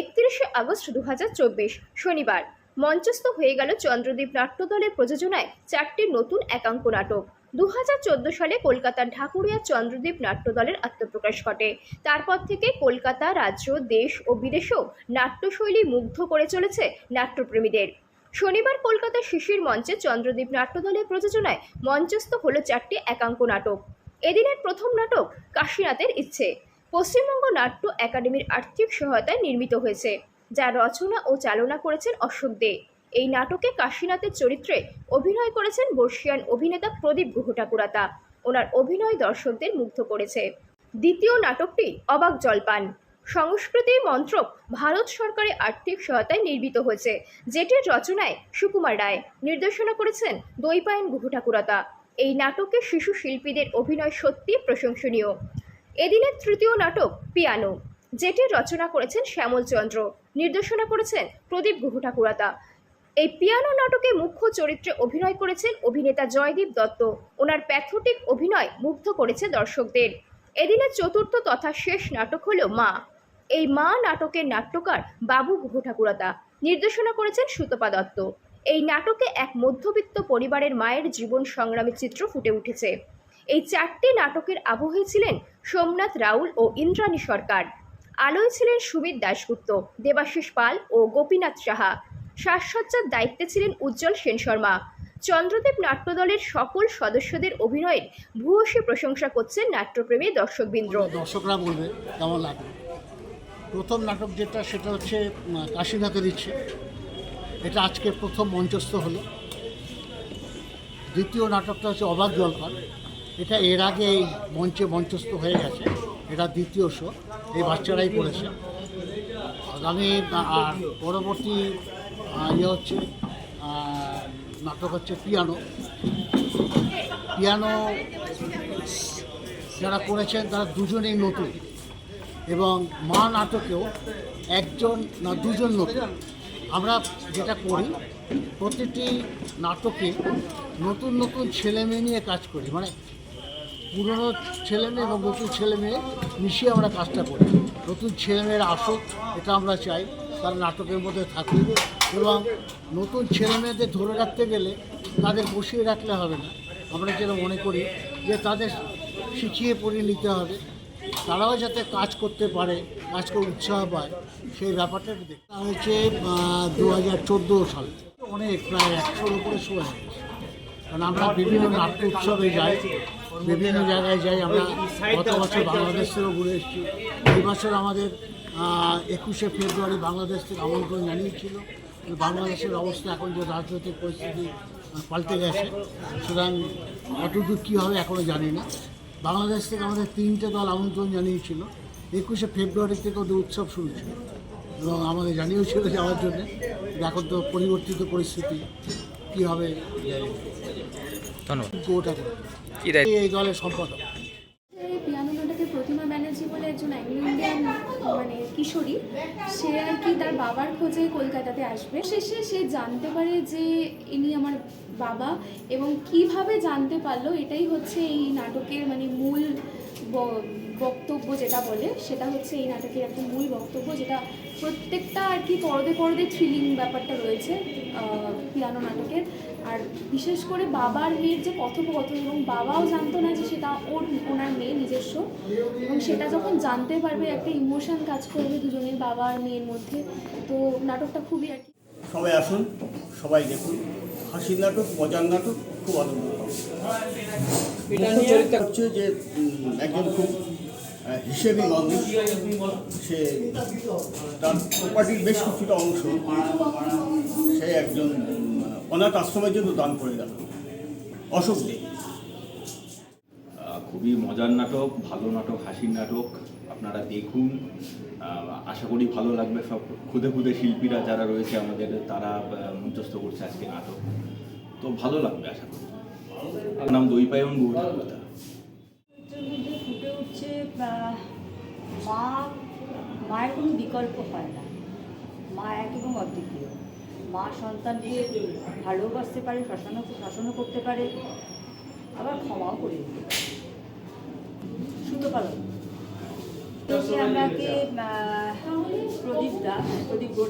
একত্রিশে আগস্ট দু হাজার চব্বিশ শনিবার। মঞ্চস্থ হয়ে গেল চন্দ্রদ্বীপ নাট্যদলের প্রযোজনায় চারটি নতুন একাঙ্ক নাটক। দু হাজার চোদ্দ সালে কলকাতার ঢাকুরিয়া চন্দ্রদ্বীপ নাট্যদলের আত্মপ্রকাশ ঘটে। তারপর থেকে কলকাতা রাজ্য, দেশ ও বিদেশেও নাট্যশৈলী মুগ্ধ করে চলেছে নাট্যপ্রেমীদের। শনিবার কলকাতার শিশির মঞ্চে চন্দ্রদ্বীপ নাট্যদলের প্রযোজনায় মঞ্চস্থ হলো চারটি একাঙ্ক নাটক। এদিনের প্রথম নাটক কাশীনাথের ইচ্ছে। পশ্চিমবঙ্গ নাট্য একাডেমির আর্থিক সহায়তায় নির্মিত হয়েছে, যা রচনা ও চালনা করেছেন অশোক দে। এই নাটকে কাশীনাথের চরিত্রে অভিনয় করেছেন বর্ষিয়ান অভিনেতা প্রদীপ গুহ ঠাকুরাতা ওনার অভিনয় দর্শকদের মুগ্ধ করেছে। দ্বিতীয় নাটকটি অবাক জলপান। সংস্কৃতি মন্ত্রক ভারত সরকারের আর্থিক সহায়তায় নির্মিত হয়েছে, যেটির রচনায় সুকুমার রায়, নির্দেশনা করেছেন দৈপায়ন গুহঠাকুরতা এই নাটকে শিশু শিল্পীদের অভিনয় সত্যি প্রশংসনীয়। এদিনের তৃতীয় নাটক পিয়ানো যেটির রচনা করেছেন শ্যামল চন্দ্র, নির্দেশনা করেছেন প্রদীপ গুহ ঠাকুরতা এই পিয়ানো নাটকে মুখ্য চরিত্রে অভিনয় করেছেন অভিনেতা জয়দীপ দত্ত। ওনার প্যাথোটিক অভিনয় মুগ্ধ করেছে দর্শকদের। এদিনের চতুর্থ তথা শেষ নাটক হলো মা। এই মা নাটকের নাট্যকার বাবু গুহ ঠাকুরতা নির্দেশনা করেছেন সুতপা দত্ত। এই নাটকে এক মধ্যবিত্ত পরিবারের মায়ের জীবন সংগ্রামের চিত্র ফুটে উঠেছে। এই চারটি নাটকের আবহে ছিলেন সোমনাথ রাউল ও ইন্দ্রাণী সরকার। আলোয় ছিলেন সুমিত দাশগুপ্ত, দেবাশিস পাল ও গোপীনাথ সাহা। সাজসজ্জার দায়িত্বে ছিলেন উজ্জ্বল সেন শর্মা। চন্দ্রদেব নাট্যদলের সকল সদস্যদের অভিনয়ের ভূয়সী প্রশংসা করছেন নাট্যপ্রেমী দর্শকবৃন্দ। দর্শকরা বলবে, কেমন লাগবে প্রথম নাটক যেটা, সেটা হচ্ছে কাশীনাথের ইচ্ছে। এটা আজকে প্রথম মঞ্চস্থ হলো। দ্বিতীয় নাটকটা হচ্ছে অবাক জলপান। এটা এর আগে এই মঞ্চে মঞ্চস্থ হয়ে গেছে। এটা দ্বিতীয় শো এই বাচ্চারাই করেছে। আগামী, আর পরবর্তী ইয়ে হচ্ছে নাটক হচ্ছে পিয়ানো। পিয়ানো, যারা করেছেন, তারা দুজনেই নতুন। এবং মা নাটকেও একজন না দুজন নতুন। আমরা যেটা করি, প্রতিটি নাটকে নতুন নতুন ছেলে মেয়ে নিয়ে কাজ করি। মানে পুরনো ছেলে মেয়ে এবং নতুন ছেলে মেয়ে মিশিয়ে আমরা কাজটা করি। নতুন ছেলে মেয়েরা আসুক, এটা আমরা চাই। তারা নাটকের মধ্যে থাকুক এবং নতুন ছেলে মেয়েদের ধরে রাখতে গেলে তাদের বসিয়ে রাখলে হবে না। আমরা যেটা মনে করি যে তাদের শিখিয়ে পড়িয়ে নিতে হবে। তারাও যাতে কাজ করতে পারে, কাজ করে উৎসাহ পায়, সেই ব্যাপারটা দেখতে। হয়েছে দু হাজার চোদ্দ সালে। অনেক, প্রায় একশোর উপরে শো হয়ে গেছে। কারণ আমরা বিভিন্ন নাট্য উৎসবে যাই, বিভিন্ন জায়গায় যাই, আমরা গত বছর বাংলাদেশ থেকেও ঘুরে এসেছি। এই বছর আমাদের একুশে ফেব্রুয়ারি বাংলাদেশ থেকে আমন্ত্রণ জানিয়েছিল। বাংলাদেশের অবস্থা এখন যে রাজনৈতিক পরিস্থিতি পাল্টে গেছে। সুতরাং কতদূর কী হবে এখনও জানি না। বাংলাদেশ থেকে আমাদের তিনটে দল আমন্ত্রণ জানিয়েছিল। একুশে ফেব্রুয়ারি থেকে ওদের উৎসব শুরু ছিল। এবং আমাদের জানিয়েছিল যাওয়ার জন্যে এখন তো পরিবর্তিত পরিস্থিতি, কী হবে জানি। ধন্যবাদ। এই দলের সম্পাদক। প্রতিমা ব্যানার্জি বলে একজন অ্যাংলো ইন্ডিয়ান মানে কিশোরী সে আর কি তার বাবার খোঁজে কলকাতাতে আসবে। শেষে সে জানতে পারে যে ইনি আমার বাবা এবং কীভাবে জানতে পারল এটাই হচ্ছে এই নাটকের মানে মূল বক্তব্য যেটা বলে, সেটা হচ্ছে এই নাটকের একটা মূল বক্তব্য, যেটা প্রত্যেকটা আর কি পরদে পরদে থ্রিলিং ব্যাপারটা রয়েছে পিয়ানো নাটকের। আর বিশেষ করে বাবার মেয়ের যে কথোপকথন এবং বাবাও জানতো না যে সেটা ওর, ওনার মেয়ে নিজস্ব, এবং সেটা যখন জানতে পারবে, একটা ইমোশন কাজ করবে দুজনের বাবা আর মেয়ের মধ্যে। তো নাটকটা খুবই আর কি সবাই আসুন, সবাই দেখুন। হাসির নাটক, মজার নাটক খুব আনন্দ চরিত্র হচ্ছে যে একজন খুব হিসেবি মানুষ সে তার প্রপার্টির বেশ কিছুটা অংশ সে একজন অনাথ আশ্রমের জন্য দান করে গেল। অশোক দে। খুবই মজার নাটক ভালো নাটক হাসির নাটক। আপনারা দেখুন। আশা করি ভালো লাগবে সব খুদে খুদে শিল্পীরা যারা রয়েছে আমাদের তারা মঞ্চস্থ করছে আজকে নাটক। তো ভালো লাগবে আশা করি। আমার নাম দৈপায়ন চরিত্রের মধ্যে ফুটে উঠছে মা মায়ের কোনো বিকল্প হয় না। মা এক এবং অদ্বিতীয়। মা সন্তানকে ভালোবাসতে পারে শাসনও শাসনও করতে পারে আবার ক্ষমাও করে দিতে পারে। সুতো পালন আমাকে আহ, প্রদীপ গো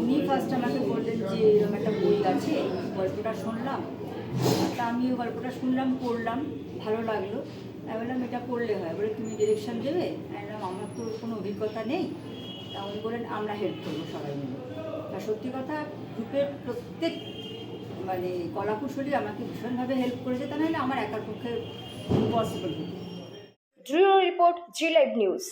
উনি ফার্স্ট আমাকে বললেন যে, এরকম একটা বই আছে, গল্পটা শুনলাম। তা আমিও গল্পটা শুনলাম, পড়লাম, ভালো লাগল। আমি বললাম, এটা পড়লে হয়। বলে, তুমি ডিরেকশন দেবে? বললাম, আমার তো কোনো অভিজ্ঞতা নেই। তা উনি বললেন, আমরা হেল্প করব সবাই মিলে। তা সত্যি কথা, গ্রুপের প্রত্যেক মানে কলাকুশলী আমাকে ভীষণভাবে হেল্প করেছে। তা নাহলে আমার একার পক্ষে ইম্পসিবল হতো। Bureau report Zee live news